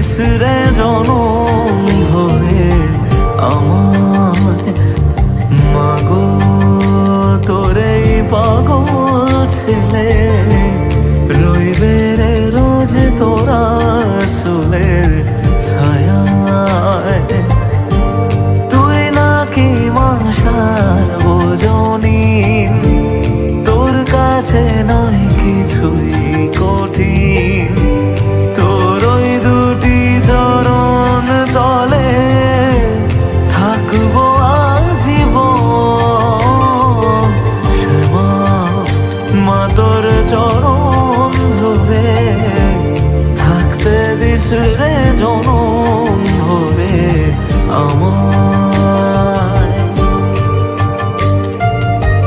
This রে জনম ধরে আমার? মাগো, তোরে পাগল ছেলে রইবে রে রোজ তোরা চুলের ছায়া তুই নাকি মাসার বোঝনিন তোর কাছে নাই কিছুই। থাকব আজীবন শ্যামা মা তোর চরণ ধরে থাকতে দিস রে জনম ধরে আমার